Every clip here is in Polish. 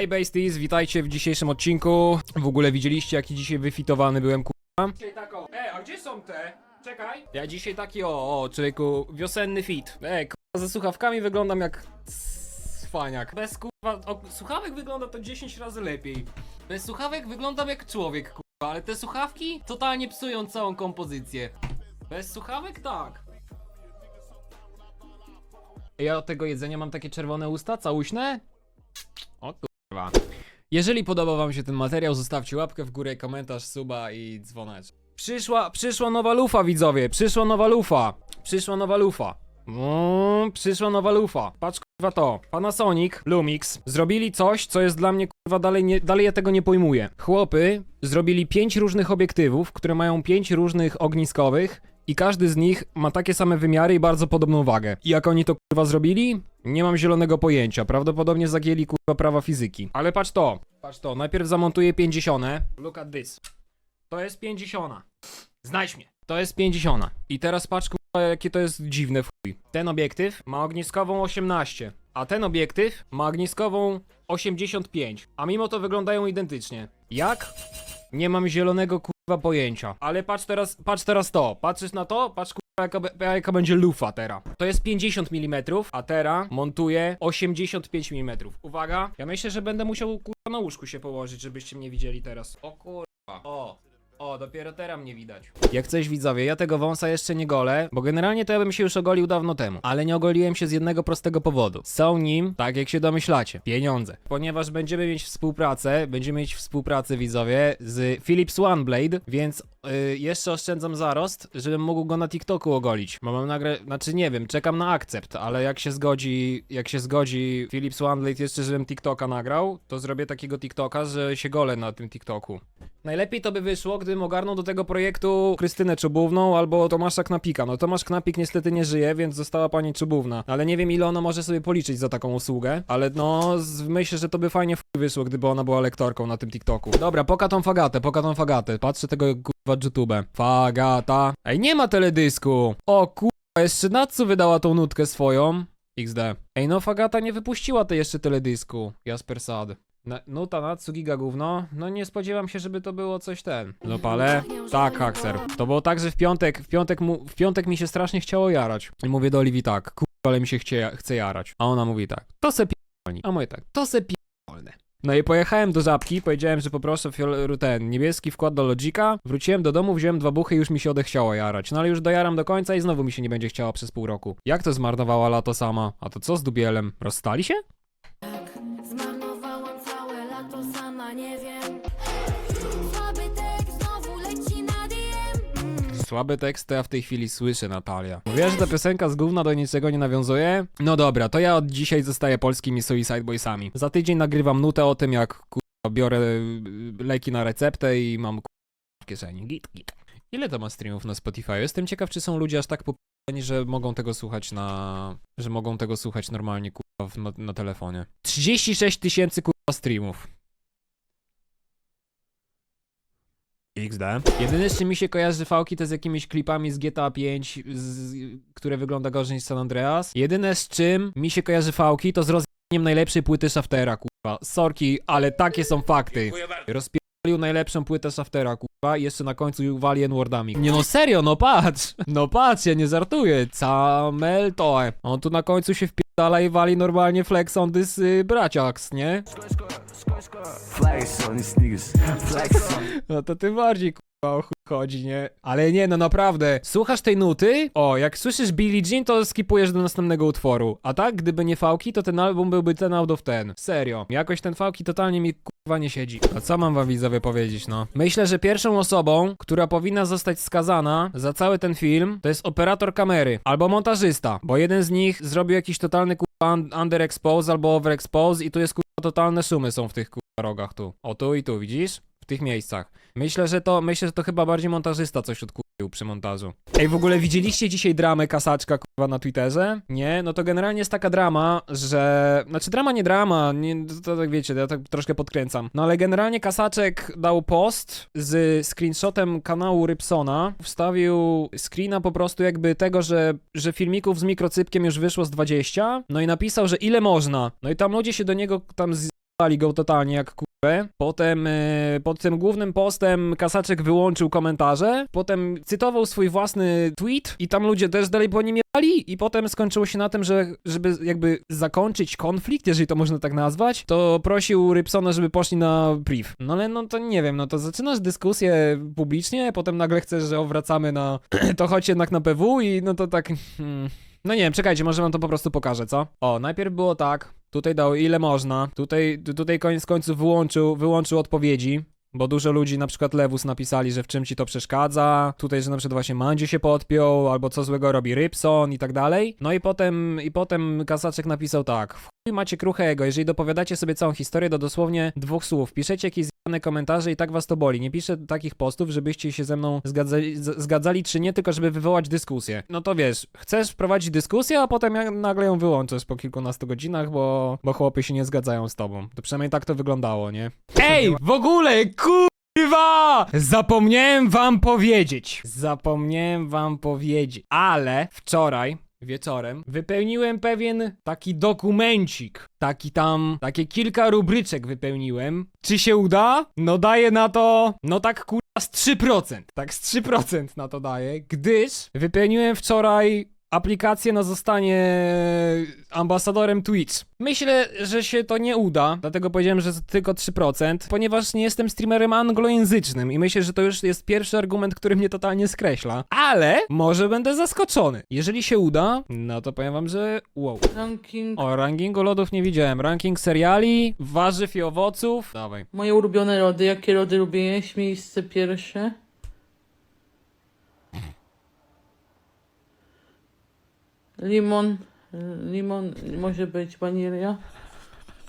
Hi Basties, witajcie w dzisiejszym odcinku. W ogóle widzieliście jaki dzisiaj wyfitowany byłem kurwa? Dzisiaj tak o, e, a gdzie są te? Czekaj. Ja dzisiaj taki o, o, człowieku, wiosenny fit. Ej, kurwa, ze słuchawkami wyglądam jak cwaniak. Bez kurwa, o, słuchawek wygląda to 10 razy lepiej. Bez słuchawek wyglądam jak człowiek, kurwa, ale te słuchawki totalnie psują całą kompozycję. Bez słuchawek tak. Ja od tego jedzenia mam takie czerwone usta, całuśne? O Jeżeli podobał wam się ten materiał, zostawcie łapkę w górę, komentarz, suba i dzwoneczek. Przyszła, przyszła nowa lufa, widzowie, przyszła nowa lufa. Przyszła nowa lufa. Mm, przyszła nowa lufa. Patrz kurwa to. Panasonic, Lumix zrobili coś, co jest dla mnie kurwa dalej, nie, dalej ja tego nie pojmuję. Chłopy zrobili pięć różnych obiektywów, które mają pięć różnych ogniskowych i każdy z nich ma takie same wymiary i bardzo podobną wagę. I jak oni to kurwa zrobili? Nie mam zielonego pojęcia. Prawdopodobnie zagięli kurwa prawa fizyki. Ale patrz to. Patrz to. Najpierw zamontuję 50. Look at this. To jest 50. Znajdź mnie. To jest 50. I teraz patrz kurwa jakie to jest dziwne w chuj. Ten obiektyw ma ogniskową 18, a ten obiektyw ma ogniskową 85. A mimo to wyglądają identycznie. Jak? Nie mam zielonego kurwa pojęcia. Ale patrz teraz, patrz teraz to. Patrzysz na to? Patrz kurwa jaka, jaka będzie lufa teraz. To jest 50 mm, a teraz montuję 85 mm. Uwaga, ja myślę, że będę musiał kurwa na łóżku się położyć, żebyście mnie widzieli teraz. O kurwa. O. O, dopiero teraz mnie widać. Jak coś widzowie, ja tego wąsa jeszcze nie golę, bo generalnie to ja bym się już ogolił dawno temu. Ale nie ogoliłem się z jednego prostego powodu. Są nim, tak jak się domyślacie, pieniądze. Ponieważ będziemy mieć współpracę, będziemy mieć współpracę widzowie z Philips OneBlade, więc y, jeszcze oszczędzam zarost, żebym mógł go na TikToku ogolić. Bo mam nagrę, znaczy nie wiem, czekam na akcept, ale jak się zgodzi, jak się zgodzi Philips OneBlade jeszcze, żebym TikToka nagrał, to zrobię takiego TikToka, że się golę na tym TikToku. Najlepiej to by wyszło, gdybym ogarnął do tego projektu Krystynę Czubówną albo Tomasza Knapika. No Tomasz Knapik niestety nie żyje, więc została pani Czubówna. Ale nie wiem ile ona może sobie policzyć za taką usługę. Ale no, myślę, że to by fajnie w wyszło, gdyby ona była lektorką na tym TikToku. Dobra, poka tą fagatę, poka tą fagatę. Patrzę tego kurwa YouTube. Fagata. Ej, nie ma teledysku. O kurwa, jeszcze Natsu wydała tą nutkę swoją. XD. Ej, no Fagata nie wypuściła tej jeszcze teledysku. Jasper Sad. Na, nuta Natsu giga gówno? No nie spodziewam się, żeby to było coś ten. No pale? Tak, Haxer. To było tak, że w piątek, w piątek, mu, w piątek mi się strasznie chciało jarać. I mówię do Oliwii tak, kurwa, ale mi się chcie, chce jarać. A ona mówi tak, to se pierdolni. A mówię tak, to se pierdolne. No i pojechałem do Żabki, powiedziałem, że poproszę fiol- ten niebieski wkład do Logika. Wróciłem do domu, wziąłem dwa buchy i już mi się odechciało jarać. No ale już dojaram do końca i znowu mi się nie będzie chciało przez pół roku. Jak to zmarnowała lato sama? A to co z Dubielem? Rozstali się? Tak, zmarnowałam całe lato, sama nie wiem. DM. Słaby tekst to ja w tej chwili słyszę, Natalia. Mówiłaś, że ta piosenka z gówna do niczego nie nawiązuje? No dobra, to ja od dzisiaj zostaję polskimi Suicide Boysami. Za tydzień nagrywam nutę o tym, jak kurwa, biorę y, leki na receptę i mam kurwa, w kieszeni. Git, git. Ile to ma streamów na Spotify? Jestem ciekaw, czy są ludzie aż tak populani, że mogą tego słuchać na... że mogą tego słuchać normalnie, kurwa, na, na telefonie. 36 tysięcy, kurwa, streamów. XD. Jedyne z czym mi się kojarzy fałki to z jakimiś klipami z GTA 5, z, które wygląda gorzej niż San Andreas. Jedyne z czym mi się kojarzy fałki to z rozpięciem najlepszej płyty Shaftera, kurwa. Sorki, ale takie są fakty. Rozpierdolił najlepszą płytę Shaftera, kurwa, i jeszcze na końcu wali N-wordami. Nie no serio, no patrz! No patrz, ja nie żartuję. Camel toe. On tu na końcu się wpierdala i wali normalnie flex on this y, braciaks, nie? Flex on these niggas. Flex on. No to tym bardziej kurwa o chuj chodzi, nie? Ale nie, no naprawdę. Słuchasz tej nuty? O, jak słyszysz Billie Jean, to skipujesz do następnego utworu. A tak, gdyby nie fałki, to ten album byłby ten out of ten. Serio. Jakoś ten fałki totalnie mi kurwa nie siedzi. A co mam wam widzowie powiedzieć, no? Myślę, że pierwszą osobą, która powinna zostać skazana za cały ten film, to jest operator kamery albo montażysta, bo jeden z nich zrobił jakiś totalny kurwa un- underexpose albo overexpose i tu jest kurwa totalne szumy są w tych kurwa rogach tu. O tu i tu, widzisz? W tych miejscach. Myślę, że to, myślę, że to chyba bardziej montażysta coś odkupił przy montażu. Ej, w ogóle widzieliście dzisiaj dramę kasaczka kurwa na Twitterze? Nie? No to generalnie jest taka drama, że... Znaczy drama nie drama, nie, to, to tak wiecie, ja tak troszkę podkręcam. No ale generalnie kasaczek dał post z screenshotem kanału Rybsona. Wstawił screena po prostu jakby tego, że, że filmików z mikrocypkiem już wyszło z 20. No i napisał, że ile można. No i tam ludzie się do niego tam z rozjebali go totalnie jak kurwę. Potem e, pod tym głównym postem Kasaczek wyłączył komentarze, potem cytował swój własny tweet i tam ludzie też dalej po nim jechali i potem skończyło się na tym, że żeby jakby zakończyć konflikt, jeżeli to można tak nazwać, to prosił Rybsona, żeby poszli na priv. No ale no to nie wiem, no to zaczynasz dyskusję publicznie, potem nagle chcesz, że wracamy na to chodź jednak na PW i no to tak hmm. No nie wiem, czekajcie, może wam to po prostu pokażę, co? O, najpierw było tak, tutaj dał ile można, tutaj, tu- tutaj koniec końców wyłączył, wyłączył odpowiedzi, bo dużo ludzi, na przykład Lewus napisali, że w czym ci to przeszkadza, tutaj, że na przykład właśnie Mandziu się podpiął, albo co złego robi Rybson i tak dalej. No i potem, i potem Kasaczek napisał tak, w chuj macie kruchego, jeżeli dopowiadacie sobie całą historię do dosłownie dwóch słów, piszecie zjebane komentarze i tak was to boli. Nie piszę takich postów, żebyście się ze mną zgadzali, zgadzali czy nie, tylko żeby wywołać dyskusję. No to wiesz, chcesz prowadzić dyskusję, a potem jak nagle ją wyłączasz po kilkunastu godzinach, bo, bo chłopy się nie zgadzają z tobą. To przynajmniej tak to wyglądało, nie? Ej, w ogóle, kurwa! Zapomniałem wam powiedzieć. Zapomniałem wam powiedzieć. Ale wczoraj wieczorem wypełniłem pewien taki dokumencik. Taki tam, takie kilka rubryczek wypełniłem. Czy się uda? No daję na to, no tak kurwa z 3%. Tak z 3% na to daję, gdyż wypełniłem wczoraj aplikację na zostanie ambasadorem Twitch. Myślę, że się to nie uda, dlatego powiedziałem, że tylko 3%, ponieważ nie jestem streamerem anglojęzycznym i myślę, że to już jest pierwszy argument, który mnie totalnie skreśla. Ale może będę zaskoczony. Jeżeli się uda, no to powiem wam, że wow. Ranking. O, rankingu lodów nie widziałem. Ranking seriali, warzyw i owoców. Dawaj. Moje ulubione rody. Jakie rody lubię jeść? Miejsce pierwsze. Limon. Limon. Może być wanilia.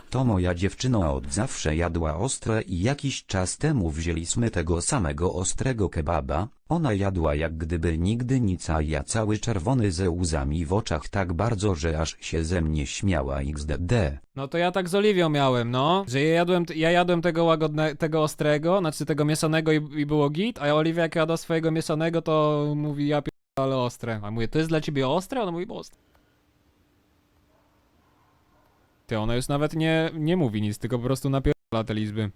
To moja dziewczyna od zawsze jadła ostre i jakiś czas temu wzięliśmy tego samego ostrego kebaba, ona jadła jak gdyby nigdy nic a ja cały czerwony ze łzami w oczach tak bardzo, że aż się ze mnie śmiała xdd. No to ja tak z Oliwią miałem, no. Że ja jadłem, ja jadłem tego łagodne, tego ostrego, znaczy tego mieszanego i, i było git, a Oliwia jak jadła swojego mieszanego, to mówi ja. Ale ostre. A mówię, to jest dla ciebie ostre? Ona mówi, bo ostre. Ty, ona już nawet nie, nie mówi nic, tylko po prostu napierdala te liczby.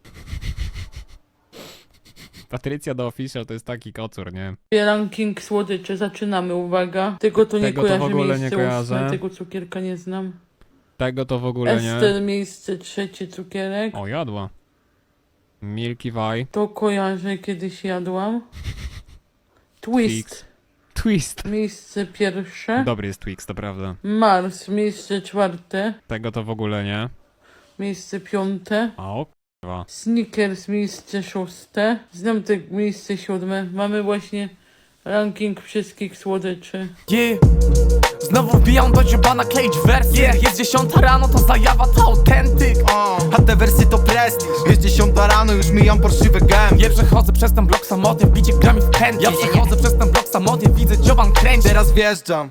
Patrycja do Official to jest taki kocur, nie? Ranking słodyczy. Zaczynamy. Uwaga. Tego to nie Tego to w ogóle nie miejsce kojarzę. ósme. Tego cukierka nie znam. Tego to w ogóle nie. Ester. Miejsce trzecie. Cukierek. O, jadła. Milky Way. To kojarzę. Kiedyś jadłam. Twist. Twix. Twist. Miejsce pierwsze. Dobry jest Twix, to prawda. Mars. Miejsce czwarte. Tego to w ogóle nie. Miejsce piąte. A o. Snickers miejsce szóste. Znam te miejsce siódme. Mamy właśnie ranking wszystkich słodyczy. Yeah. Znowu wbijam do dziobana kleić wersy yeah. Jest dziesiąta rano, to zajawa to autentyk. A. Te wersy to prestiż. Jest dziesiąta rano, już mijam porszywe gęby Ja przechodzę przez ten blok samotnie, bicie grami w pętli. Ja przechodzę przez ten blok samotnie, widzę dzioban kręci. Teraz wjeżdżam